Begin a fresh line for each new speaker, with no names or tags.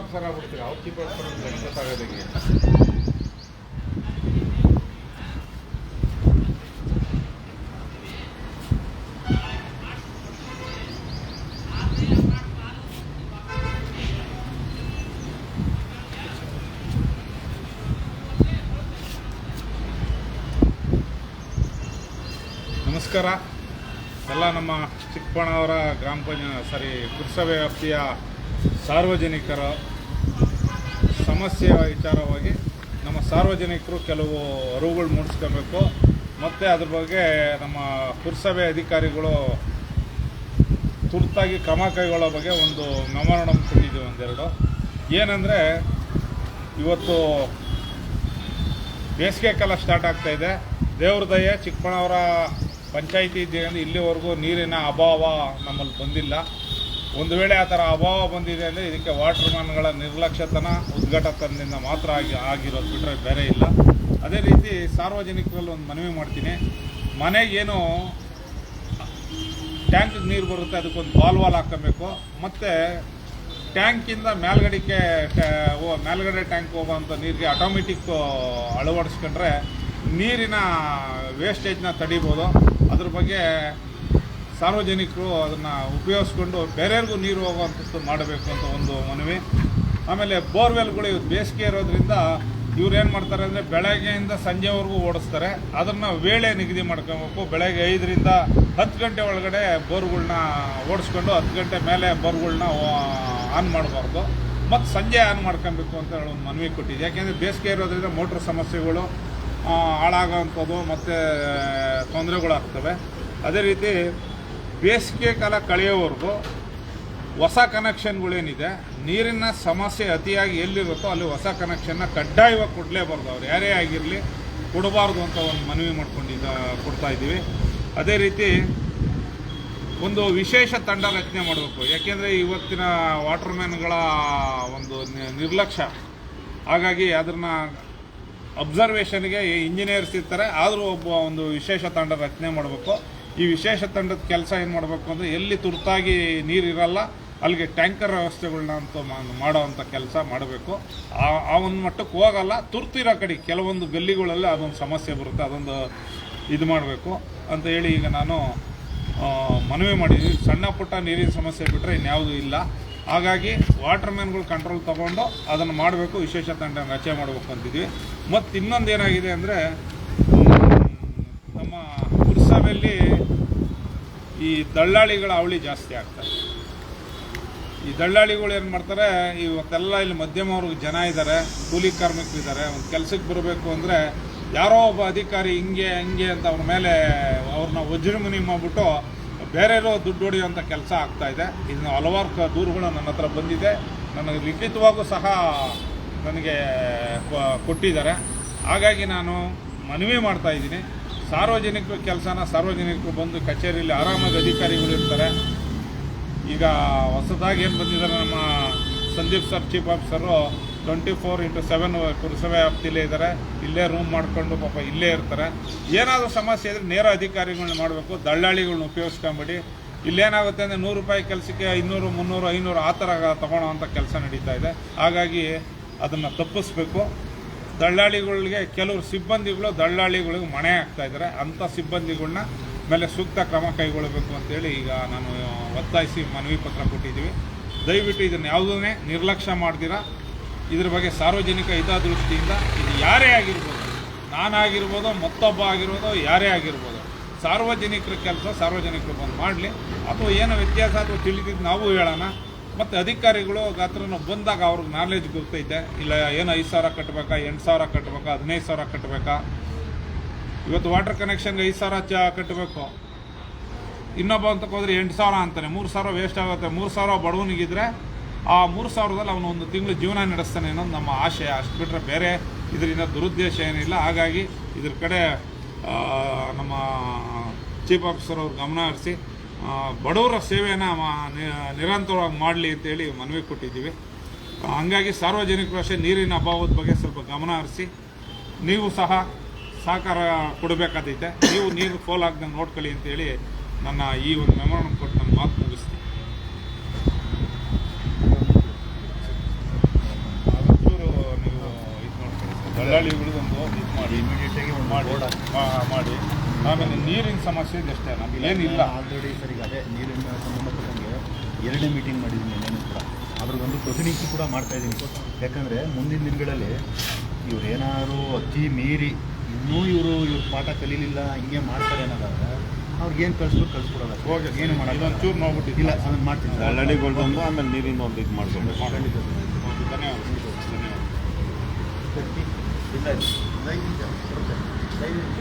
Officer ಆಗ್ಬಿಡ್ತೀರಿ ಅವ್ರ chief officer ಅಂತ ಗೊತ್ತಾಗೋದಂಗೆ ನಮಸ್ಕಾರ ಎಲ್ಲ ನಮ್ಮ ಚಿಕ್ಕಬಣ್ಣವರ ಗ್ರಾಮ ಪಂಚಾಯತ್, ಸಾರಿ, ಪುರಸಭೆ ವ್ಯಾಪ್ತಿಯ ಸಾರ್ವಜನಿಕರ ಸಮಸ್ಯೆ ವಿಚಾರವಾಗಿ ನಮ್ಮ ಸಾರ್ವಜನಿಕರು ಕೆಲವು ಅರಿವುಗಳು ಮೂಡಿಸ್ಕೋಬೇಕು. ಮತ್ತು ಅದ್ರ ಬಗ್ಗೆ ನಮ್ಮ ಪುರಸಭೆ ಅಧಿಕಾರಿಗಳು ತುರ್ತಾಗಿ ಕ್ರಮ ಕೈಗೊಳ್ಳೋ ಬಗ್ಗೆ ಒಂದು ಮೆಮೊರಾಂಡಮ್ ಕೊಟ್ಟಿದ್ದೀವಿ ಒಂದೆರಡು. ಏನಂದರೆ, ಇವತ್ತು ಬೇಸಿಗೆ ಕಾಲ ಸ್ಟಾರ್ಟ್ ಆಗ್ತಾಯಿದೆ ದೇವ್ರ ದಯೆ ಚಿಕ್ಕಬಳ್ಳಾವರ ಪಂಚಾಯಿತಿ ಇದ್ದೇನೆ ಇಲ್ಲಿವರೆಗೂ ನೀರಿನ ಅಭಾವ ನಮ್ಮಲ್ಲಿ ಬಂದಿಲ್ಲ. ಒಂದು ವೇಳೆ ಆ ಥರ ಅಭಾವ ಬಂದಿದೆ ಅಂದರೆ ಇದಕ್ಕೆ ವಾಟರ್ ಮ್ಯಾನ್ಗಳ ನಿರ್ಲಕ್ಷ್ಯತನ ಉದ್ಘಾಟತನದಿಂದ ಮಾತ್ರ ಆಗಿ ಆಗಿರೋದು ಬಿಟ್ಟರೆ ಬೇರೆ ಇಲ್ಲ. ಅದೇ ರೀತಿ ಸಾರ್ವಜನಿಕರಲ್ಲಿ ಒಂದು ಮನವಿ ಮಾಡ್ತೀನಿ. ಮನೆಗೇನು ಟ್ಯಾಂಕಿಗೆ ನೀರು ಬರುತ್ತೆ, ಅದಕ್ಕೊಂದು ಬಾಲ್ ವಾಲ್ ಹಾಕಬೇಕು ಮತ್ತು ಟ್ಯಾಂಕಿಂದ ಮೇಲ್ಗಡೆಗೆ ಮೇಲ್ಗಡೆ ಟ್ಯಾಂಕ್ ಹೋಗುವಂಥ ನೀರಿಗೆ ಆಟೋಮೆಟಿಕ್ ಅಳವಡಿಸ್ಕೊಂಡ್ರೆ ನೀರಿನ ವೇಸ್ಟೇಜ್ನ ತಡಿಬೋದು. ಅದ್ರ ಬಗ್ಗೆ ಸಾರ್ವಜನಿಕರು ಅದನ್ನು ಉಪಯೋಗಿಸ್ಕೊಂಡು ಬೇರೆಯವ್ರಿಗೂ ನೀರು ಹೋಗುವಂಥದ್ದು ಮಾಡಬೇಕು ಅಂತ ಒಂದು ಮನವಿ. ಆಮೇಲೆ ಬೋರ್ವೆಲ್ಗಳು ಇವತ್ತು ಬೇಸಿಗೆ ಇರೋದ್ರಿಂದ ಇವ್ರು ಏನು ಮಾಡ್ತಾರೆ ಅಂದರೆ ಬೆಳಗ್ಗೆಯಿಂದ ಸಂಜೆವರೆಗೂ ಓಡಿಸ್ತಾರೆ. ಅದನ್ನು ವೇಳೆ ನಿಗದಿ ಮಾಡ್ಕೊಬೇಕು. ಬೆಳಗ್ಗೆ ಐದರಿಂದ ಹತ್ತು ಗಂಟೆ ಒಳಗಡೆ ಬೋರ್ಗಳನ್ನ ಓಡಿಸ್ಕೊಂಡು ಹತ್ತು ಗಂಟೆ ಮೇಲೆ ಬೋರ್ಗಳನ್ನ ಆನ್ ಮಾಡಬಾರ್ದು. ಮತ್ತು ಸಂಜೆ ಆನ್ ಮಾಡ್ಕೊಬೇಕು ಅಂತ ಹೇಳಿ ಒಂದು ಮನವಿ ಕೊಟ್ಟಿದ್ದೆ ಯಾಕೆಂದರೆ ಬೇಸಿಗೆ ಇರೋದ್ರಿಂದ ಮೋಟ್ರ್ ಸಮಸ್ಯೆಗಳು ಹಾಳಾಗೋವಂಥದ್ದು ಮತ್ತು ತೊಂದರೆಗಳಾಗ್ತವೆ. ಅದೇ ರೀತಿ ಬೇಸಿಗೆ ಕಾಲ ಕಳೆಯೋವರೆಗೂ ಹೊಸ ಕನೆಕ್ಷನ್ಗಳೇನಿದೆ, ನೀರಿನ ಸಮಸ್ಯೆ ಅತಿಯಾಗಿ ಎಲ್ಲಿರುತ್ತೋ ಅಲ್ಲಿ ಹೊಸ ಕನೆಕ್ಷನ್ನ ಕಡ್ಡಾಯವಾಗಿ ಕೊಡಲೇಬಾರ್ದು ಅವ್ರು. ಯಾರೇ ಆಗಿರಲಿ ಕೊಡಬಾರ್ದು ಅಂತ ಒಂದು ಮನವಿ ಮಾಡ್ಕೊಂಡಿದ್ದ, ಕೊಡ್ತಾ ಇದ್ದೀವಿ. ಅದೇ ರೀತಿ ಒಂದು ವಿಶೇಷ ತಂಡ ರಚನೆ ಮಾಡಬೇಕು. ಯಾಕೆಂದರೆ ಇವತ್ತಿನ ವಾಟರ್ಮ್ಯಾನ್ಗಳ ಒಂದು ನಿರ್ಲಕ್ಷ್ಯ. ಹಾಗಾಗಿ ಅದನ್ನು ಅಬ್ಸರ್ವೇಷನ್ಗೆ ಇಂಜಿನಿಯರ್ಸ್ ಇರ್ತಾರೆ. ಆದರೂ ಒಬ್ಬ ಒಂದು ವಿಶೇಷ ತಂಡ ರಚನೆ ಮಾಡಬೇಕು. ಈ ವಿಶೇಷ ತಂಡದ ಕೆಲಸ ಏನು ಮಾಡಬೇಕು ಅಂದರೆ ಎಲ್ಲಿ ತುರ್ತಾಗಿ ನೀರಿರಲ್ಲ ಅಲ್ಲಿಗೆ ಟ್ಯಾಂಕರ್ ವ್ಯವಸ್ಥೆಗಳನ್ನ ಅಂತ ಮಾ- ಮಾಡೋವಂಥ ಕೆಲಸ ಮಾಡಬೇಕು. ಆ ಒಂದು ಮಟ್ಟಕ್ಕೆ ಹೋಗಲ್ಲ, ತುರ್ತಿರೋ ಕಡೆ ಕೆಲವೊಂದು ಗಲ್ಲಿಗಳಲ್ಲಿ ಅದೊಂದು ಸಮಸ್ಯೆ ಬರುತ್ತೆ, ಅದೊಂದು ಇದು ಮಾಡಬೇಕು. ಅಂತ ಹೇಳಿ ಈಗ ನಾನು ಮನವಿ ಮಾಡಿದ್ದೀನಿ ಸಣ್ಣ ಪುಟ್ಟ ನೀರಿನ ಸಮಸ್ಯೆ ಬಿಟ್ಟರೆ ಇನ್ಯಾವುದೂ ಇಲ್ಲ. ಹಾಗಾಗಿ ವಾಟರ್ ಮ್ಯಾನ್ಗಳು ಕಂಟ್ರೋಲ್ ತೊಗೊಂಡು ಅದನ್ನು ಮಾಡಬೇಕು, ವಿಶೇಷ ತಂಡ ರಚನೆ ಮಾಡಬೇಕು ಅಂತಿದ್ವಿ. ಮತ್ತು ಇನ್ನೊಂದು ಏನಾಗಿದೆ ಅಂದರೆ ನಮ್ಮ ಪುರಸಭೆಯಲ್ಲಿ ಈ ದಳ್ಳಾಳಿಗಳ ಅವಳಿ ಜಾಸ್ತಿ ಆಗ್ತದೆ ಈ ದಳ್ಳಾಳಿಗಳು ಏನು ಮಾಡ್ತಾರೆ, ಇವತ್ತೆಲ್ಲ ಇಲ್ಲಿ ಮಧ್ಯಮ ವರ್ಗ ಜನ ಇದ್ದಾರೆ, ಕೂಲಿ ಕಾರ್ಮಿಕರು ಇದ್ದಾರೆ ಒಂದು ಕೆಲಸಕ್ಕೆ ಬರಬೇಕು ಅಂದರೆ ಯಾರೋ ಒಬ್ಬ ಅಧಿಕಾರಿ ಹಿಂಗೆ, ಹಂಗೆ ಅಂತ ಅವ್ರ ಮೇಲೆ ಅವ್ರನ್ನ ವಜ್ರಮುನಿ ಮಾಡಿಬಿಟ್ಟು ಬೇರೆಯವರು ದುಡ್ಡು ಹೊಡೆಯುವಂಥ ಕೆಲಸ ಆಗ್ತಾ ಇದೆ. ಇದನ್ನ ಹಲವಾರು ದೂರುಗಳು ನನ್ನ ಹತ್ರ ಬಂದಿದೆ. ನನಗೆ ಲಿಖಿತವಾಗೂ ಸಹ ನನಗೆ ಕೊಟ್ಟಿದ್ದಾರೆ. ಹಾಗಾಗಿ ನಾನು ಮನವಿ ಮಾಡ್ತಾ ಇದ್ದೀನಿ. ಸಾರ್ವಜನಿಕ ಕೆಲಸನ ಸಾರ್ವಜನಿಕರು ಬಂದು ಕಚೇರಿಯಲ್ಲಿ ಆರಾಮಾಗಿ ಅಧಿಕಾರಿಗಳು ಇರ್ತಾರೆ. ಈಗ ಹೊಸದಾಗಿ ಏನು ಬಂದಿದ್ದಾರೆ ನಮ್ಮ Sandeep sir, chief officer twenty four into seven ಪುರಸಭೆ ವ್ಯಾಪ್ತಿಯಲ್ಲೇ ಇದ್ದಾರೆ ಇಲ್ಲೇ ರೂಮ್ ಮಾಡಿಕೊಂಡು ಪಾಪ ಇಲ್ಲೇ ಇರ್ತಾರೆ. ಏನಾದರೂ ಸಮಸ್ಯೆ ಇದ್ದರೆ ನೇರ ಅಧಿಕಾರಿಗಳನ್ನ ಮಾಡಬೇಕು ದಳ್ಳಾಳಿಗಳನ್ನ ಉಪಯೋಗಿಸ್ಕೊಂಬಿಡಿ. ಇಲ್ಲೇನಾಗುತ್ತೆ ಅಂದರೆ ನೂರು ರೂಪಾಯಿ ಕೆಲಸಕ್ಕೆ ಇನ್ನೂರು ಮುನ್ನೂರು, ಐನೂರು ಆ ಥರ ತೊಗೊಳೋವಂಥ ಕೆಲಸ ನಡೀತಾ ಇದೆ. ಹಾಗಾಗಿ ಅದನ್ನು ತಪ್ಪಿಸ್ಬೇಕು. ದಳ್ಳಾಳಿಗಳಿಗೆ ಕೆಲವರು ಸಿಬ್ಬಂದಿಗಳು ದಳ್ಳಾಳಿಗಳಿಗೆ ಮಣೆ ಆಗ್ತಾ ಇದ್ದಾರೆ ಅಂಥ ಸಿಬ್ಬಂದಿಗಳನ್ನ ಮೇಲೆ ಸೂಕ್ತ ಕ್ರಮ ಕೈಗೊಳ್ಳಬೇಕು ಅಂತೇಳಿ ಈಗ ನಾನು ಒತ್ತಾಯಿಸಿ ಮನವಿ ಪತ್ರ ಕೊಟ್ಟಿದ್ದೀವಿ. ದಯವಿಟ್ಟು ಇದನ್ನು ಯಾವುದನ್ನೇ ನಿರ್ಲಕ್ಷ್ಯ ಮಾಡ್ದಿರ. ಇದ್ರ ಬಗ್ಗೆ ಸಾರ್ವಜನಿಕ ಹಿತದೃಷ್ಟಿಯಿಂದ ಇದು ಯಾರೇ ಆಗಿರ್ಬೋದು, ನಾನಾಗಿರ್ಬೋದು, ಮತ್ತೊಬ್ಬ ಆಗಿರ್ಬೋದು, ಯಾರೇ ಆಗಿರ್ಬೋದು, ಸಾರ್ವಜನಿಕರ ಕೆಲಸ ಸಾರ್ವಜನಿಕರು ಬಂದು ಮಾಡಲಿ. ಅಥವಾ ಏನೋ ವ್ಯತ್ಯಾಸ ಅಥವಾ ತಿಳಿದಿದ್ದು ನಾವು ಹೇಳೋಣ. ಮತ್ತು ಅಧಿಕಾರಿಗಳು ಗಾತ್ರನ ಬಂದಾಗ ಅವ್ರಿಗೆ ನಾಲೆಜ್ ಗೊತ್ತೈತೆ. ಇಲ್ಲ, ಏನು ಐದು ಸಾವಿರ ಕಟ್ಟಬೇಕಾ ಎಂಟು ಸಾವಿರ ಕಟ್ಟಬೇಕಾ ಹದಿನೈದು ಸಾವಿರ ಕಟ್ಟಬೇಕಾ ಇವತ್ತು ವಾಟರ್ ಕನೆಕ್ಷನ್ಗೆ ಐದು ಸಾವಿರ ಚ ಕಟ್ಟಬೇಕು ಇನ್ನೊಬ್ಬ ಅಂತಕ್ಕೋದ್ರೆ ಎಂಟು ಸಾವಿರ ಅಂತಾನೆ. ಮೂರು ಸಾವಿರ ವೇಸ್ಟ್ ಆಗುತ್ತೆ. ಮೂರು ಸಾವಿರ ಬಡವನಿಗಿದ್ರೆ ಆ ಮೂರು ಸಾವಿರದಲ್ಲಿ ಅವನು ಒಂದು ತಿಂಗಳು ಜೀವನ ನಡೆಸ್ತಾನೆ ಅನ್ನೋದು ನಮ್ಮ ಆಶಯ ಅಷ್ಟು ಬಿಟ್ಟರೆ ಬೇರೆ ಇದರಿಂದ ದುರುದ್ದೇಶ ಏನಿಲ್ಲ. ಹಾಗಾಗಿ ಇದ್ರ ಕಡೆ ನಮ್ಮ ಚೀಫ್ ಆಫೀಸರ್ ಅವ್ರು ಗಮನ ಹರಿಸಿ ಬಡವರ ಸೇವೆಯನ್ನು ನಿರಂತರವಾಗಿ ಮಾಡಲಿ ಅಂತೇಳಿ ಮನವಿ ಕೊಟ್ಟಿದ್ದೀವಿ. ಹಂಗಾಗಿ ಸಾರ್ವಜನಿಕರು ಅಷ್ಟೇ ನೀರಿನ ಅಭಾವದ ಬಗ್ಗೆ ಸ್ವಲ್ಪ ಗಮನ ಹರಿಸಿ, ನೀವು ಸಹ ಸಹಕಾರ ಕೊಡಬೇಕಾದೈತೆ. ನೀವು ನೀರು ಫೋಲ್ ಆಗ್ದಂಗೆ ನೋಡ್ಕೊಳ್ಳಿ ಅಂತೇಳಿ ನನ್ನ ಈ ಒಂದು ಮೆಮೊರನ್ನು ಕೊಟ್ಟು ನನ್ನ ಮಾತು ದಲ್ಲಾಳಿಗಳಿಗೊಂದು ಇದು ಮಾಡಿ.
ಇಮಿಡಿಯೇಟಾಗಿ ಒಂದು
ಮಾಡಿ. ಮಾ- ಮಾಡಿ. ಆಮೇಲೆ ನೀರಿನ ಸಮಸ್ಯೆ ಅಷ್ಟೇ ನಮ್ಗೆ ಏನಿಲ್ಲ.
ಆಲ್ರೆಡಿ ಸರ್ ಈಗ ಅದೇ ನೀರಿನ ಸಂಬಂಧಪಟ್ಟಂಗೆ ಎರಡನೇ ಮೀಟಿಂಗ್ ಮಾಡಿದ್ದೀನಿ ನಾನು ಕೂಡ. ಅದ್ರದ್ದೊಂದು ಪ್ರತಿನಿಧಿ ಕೂಡ ಮಾಡ್ತಾ ಇದ್ದೀನಿ. ಯಾಕಂದರೆ ಮುಂದಿನ ದಿನಗಳಲ್ಲಿ ಇವ್ರು ಏನಾದ್ರು ಅತಿ ಮೀರಿ ಇನ್ನೂ ಇವರು ಇವ್ರ ಪಾಠ ಕಲೀಲಿಲ್ಲ ಹಿಂಗೆ ಮಾಡ್ತಾರೆ ಅನ್ನೋದಾದ್ರೆ ಅವ್ರಿಗೆ ಏನು ಕಳಿಸ್ಬೇಕು ಕಳಿಸ್ಕೊಡಲ್ಲ
ಹೋಗಿ
ಏನು ಮಾಡಲ್ಲ.
ಇದೊಂಚೂರು ನೋಡ್ಬಿಟ್ಟು
ಇಲ್ಲ ಅದನ್ನು ಮಾಡ್ತೀನಿ ಸರ್.
ದಳ್ಳಾಳಿಗಳ್ದೊಂದು ಆಮೇಲೆ ನೀರಿನ ಒಂದು ಇದು ಮಾಡ್ಕೊಂಡು
ಧನ್ಯವಾದ ಧನ್ಯವಾದ
ಇಲ್ಲ, ಇಲ್ಲ. ಐದು ನಿಮಿಷ, ಬರುತ್ತೆ. ಐದು ನಿಮಿಷ.